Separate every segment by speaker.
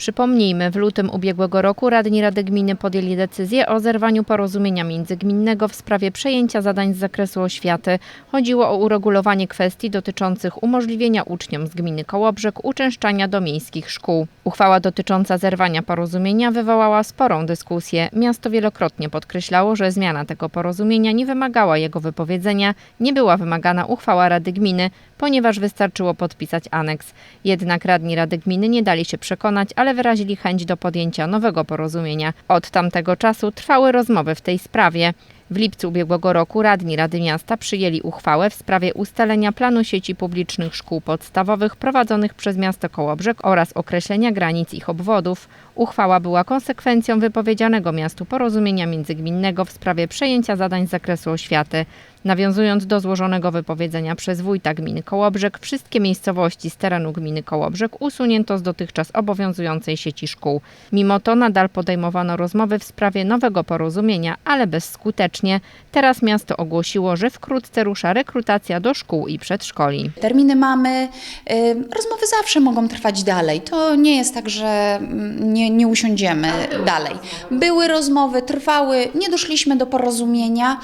Speaker 1: Przypomnijmy, w lutym ubiegłego roku radni Rady Gminy podjęli decyzję o zerwaniu porozumienia międzygminnego w sprawie przejęcia zadań z zakresu oświaty. Chodziło o uregulowanie kwestii dotyczących umożliwienia uczniom z gminy Kołobrzeg uczęszczania do miejskich szkół. Uchwała dotycząca zerwania porozumienia wywołała sporą dyskusję. Miasto wielokrotnie podkreślało, że zmiana tego porozumienia nie wymagała jego wypowiedzenia, nie była wymagana uchwała Rady Gminy, ponieważ wystarczyło podpisać aneks. Jednak radni Rady Gminy nie dali się przekonać, ale wyrazili chęć do podjęcia nowego porozumienia. Od tamtego czasu trwały rozmowy w tej sprawie. W lipcu ubiegłego roku radni Rady Miasta przyjęli uchwałę w sprawie ustalenia planu sieci publicznych szkół podstawowych prowadzonych przez miasto Kołobrzeg oraz określenia granic ich obwodów. Uchwała była konsekwencją wypowiedzianego miastu porozumienia międzygminnego w sprawie przejęcia zadań z zakresu oświaty. Nawiązując do złożonego wypowiedzenia przez wójta gminy Kołobrzeg, wszystkie miejscowości z terenu gminy Kołobrzeg usunięto z dotychczas obowiązującej sieci szkół. Mimo to nadal podejmowano rozmowy w sprawie nowego porozumienia, ale bezskutecznie. Teraz miasto ogłosiło, że wkrótce rusza rekrutacja do szkół i przedszkoli.
Speaker 2: Terminy mamy, y, rozmowy zawsze mogą trwać dalej. To nie jest tak, że mm, nie, nie usiądziemy dalej. Były rozmowy, trwały, nie doszliśmy do porozumienia.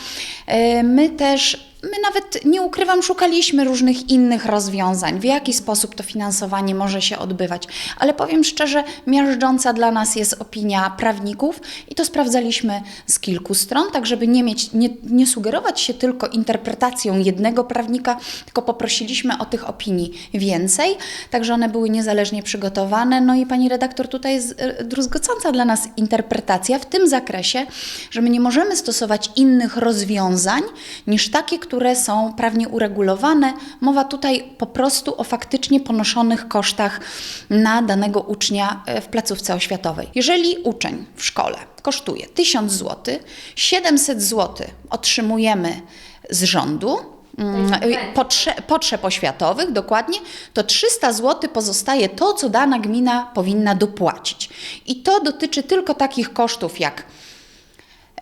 Speaker 2: Y, My też, my nawet nie ukrywam, szukaliśmy różnych innych rozwiązań, w jaki sposób to finansowanie może się odbywać. Ale powiem szczerze, miażdżąca dla nas jest opinia prawników i to sprawdzaliśmy z kilku stron, tak żeby nie mieć, nie, nie sugerować się tylko interpretacją jednego prawnika, tylko poprosiliśmy o tych opinii więcej, także one były niezależnie przygotowane. No i pani redaktor, tutaj jest e, druzgocąca dla nas interpretacja w tym zakresie, że my nie możemy stosować innych rozwiązań niż takie, które są prawnie uregulowane. Mowa tutaj po prostu o faktycznie ponoszonych kosztach na danego ucznia e, w placówce oświatowej. Jeżeli uczeń w szkole kosztuje 1000 zł, 700 zł otrzymujemy z rządu, mm, potrze- potrzeb oświatowych, dokładnie, to 300 zł pozostaje to, co dana gmina powinna dopłacić. I to dotyczy tylko takich kosztów jak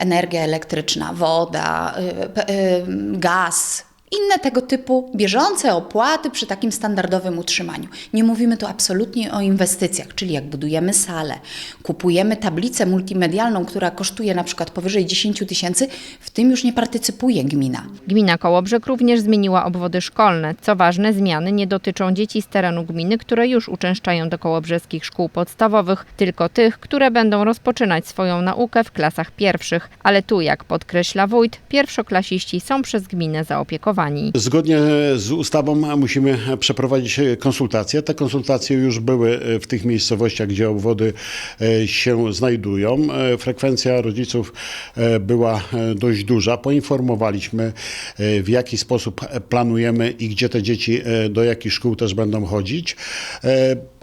Speaker 2: energia elektryczna, woda, y, y, gaz, inne tego typu bieżące opłaty przy takim standardowym utrzymaniu. Nie mówimy tu absolutnie o inwestycjach, czyli jak budujemy salę, kupujemy tablicę multimedialną, która kosztuje na przykład powyżej 10 tysięcy, w tym już nie partycypuje gmina.
Speaker 1: Gmina Kołobrzeg również zmieniła obwody szkolne. Co ważne, zmiany nie dotyczą dzieci z terenu gminy, które już uczęszczają do kołobrzeskich szkół podstawowych, tylko tych, które będą rozpoczynać swoją naukę w klasach pierwszych. Ale tu, jak podkreśla wójt, pierwszoklasiści są przez gminę zaopiekowani.
Speaker 3: Zgodnie z ustawą musimy przeprowadzić konsultacje. Te konsultacje już były w tych miejscowościach, gdzie obwody e, się znajdują. E, Frekwencja rodziców e, była e, dość duża. Poinformowaliśmy, e, w jaki sposób planujemy i gdzie te dzieci e, do jakich szkół też będą chodzić.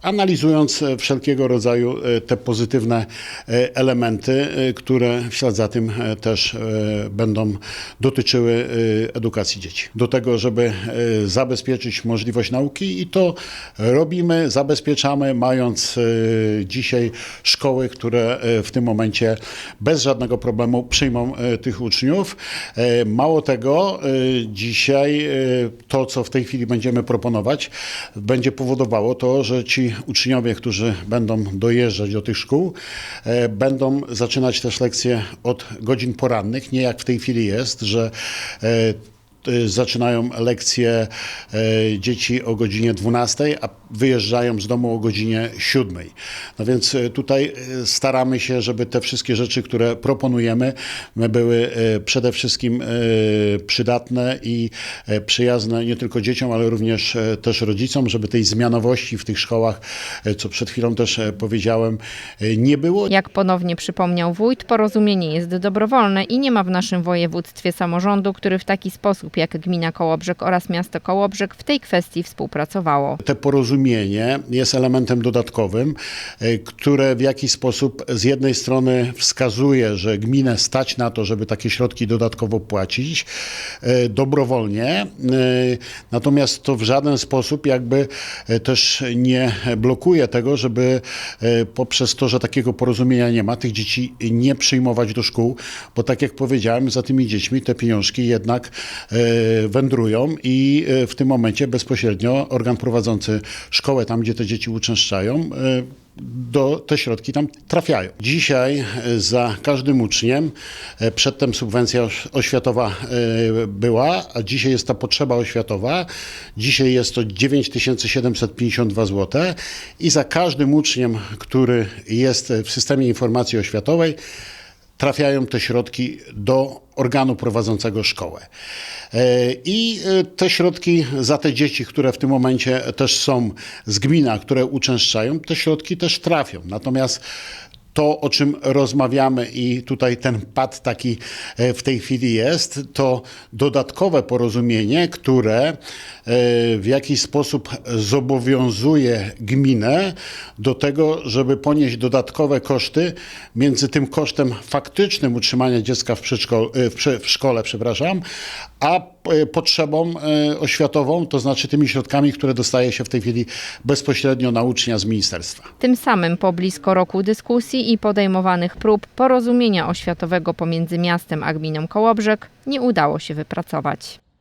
Speaker 3: Analizując e, wszelkiego rodzaju e, te pozytywne e, elementy, które w ślad za tym też będą dotyczyły edukacji dzieci. Do tego, żeby zabezpieczyć możliwość nauki i to robimy, zabezpieczamy, mając dzisiaj szkoły, które w tym momencie bez żadnego problemu przyjmą tych uczniów. Mało tego, dzisiaj to, co w tej chwili będziemy proponować, będzie powodowało to, że ci uczniowie, którzy będą dojeżdżać do tych szkół, e, będą zaczynać też lekcje od godzin porannych, nie jak w tej chwili jest, że e, zaczynają lekcje e, dzieci o godzinie 12, a wyjeżdżają z domu o godzinie 7. No więc e, tutaj e, staramy się, żeby te wszystkie rzeczy, które proponujemy, my były e, przede wszystkim e, przydatne i e, przyjazne nie tylko dzieciom, ale również e, też rodzicom, żeby tej zmianowości w tych szkołach, e, co przed chwilą też e, powiedziałem, e, nie było.
Speaker 1: Jak ponownie przypomniał wójt, porozumienie jest dobrowolne i nie ma w naszym województwie samorządu, który w taki sposób jak gmina Kołobrzeg oraz miasto Kołobrzeg w tej kwestii współpracowało.
Speaker 3: Te porozumienie jest elementem dodatkowym, e, które w jakiś sposób z jednej strony wskazuje, że gminę stać na to, żeby takie środki dodatkowo płacić e, dobrowolnie, e, natomiast to w żaden sposób jakby też nie blokuje tego, żeby poprzez to, że takiego porozumienia nie ma, tych dzieci nie przyjmować do szkół, bo tak jak powiedziałem, za tymi dziećmi te pieniążki jednak wędrują i w tym momencie bezpośrednio organ prowadzący szkołę tam, gdzie te dzieci uczęszczają, e, do, te środki tam trafiają. Dzisiaj e, za każdym uczniem, e, przedtem subwencja oś- oświatowa była, a dzisiaj jest ta potrzeba oświatowa. Dzisiaj jest to 9752 zł i za każdym uczniem, który jest w systemie informacji oświatowej, trafiają te środki do organu prowadzącego szkołę. E, I e, te środki za te dzieci, które w tym momencie też są z gmina, które uczęszczają, te środki też trafią. Natomiast to, o czym rozmawiamy i tutaj ten pad taki e, w tej chwili jest, to dodatkowe porozumienie, które e, w jakiś sposób zobowiązuje gminę do tego, żeby ponieść dodatkowe koszty między tym kosztem faktycznym utrzymania dziecka w, e, w, w szkole, przepraszam, a potrzebą e, oświatową, to znaczy tymi środkami, które dostaje się w tej chwili bezpośrednio na ucznia z ministerstwa.
Speaker 1: Tym samym po blisko roku dyskusji i podejmowanych prób porozumienia oświatowego pomiędzy miastem a gminą Kołobrzeg nie udało się wypracować.